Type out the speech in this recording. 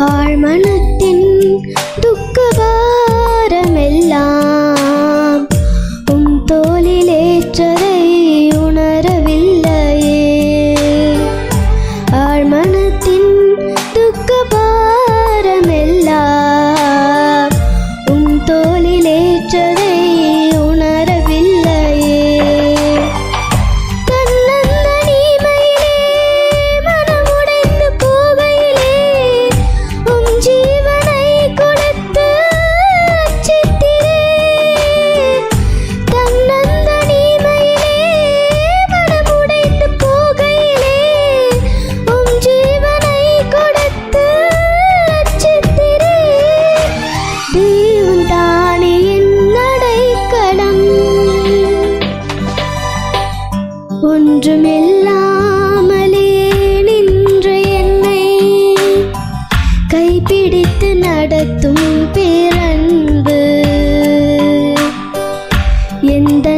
ஆழ்மனத்தின் ஒன்றுமில்லாமலே நின்ற என்னை கைப்பிடித்து நடத்தும் பேரன்பு. எந்த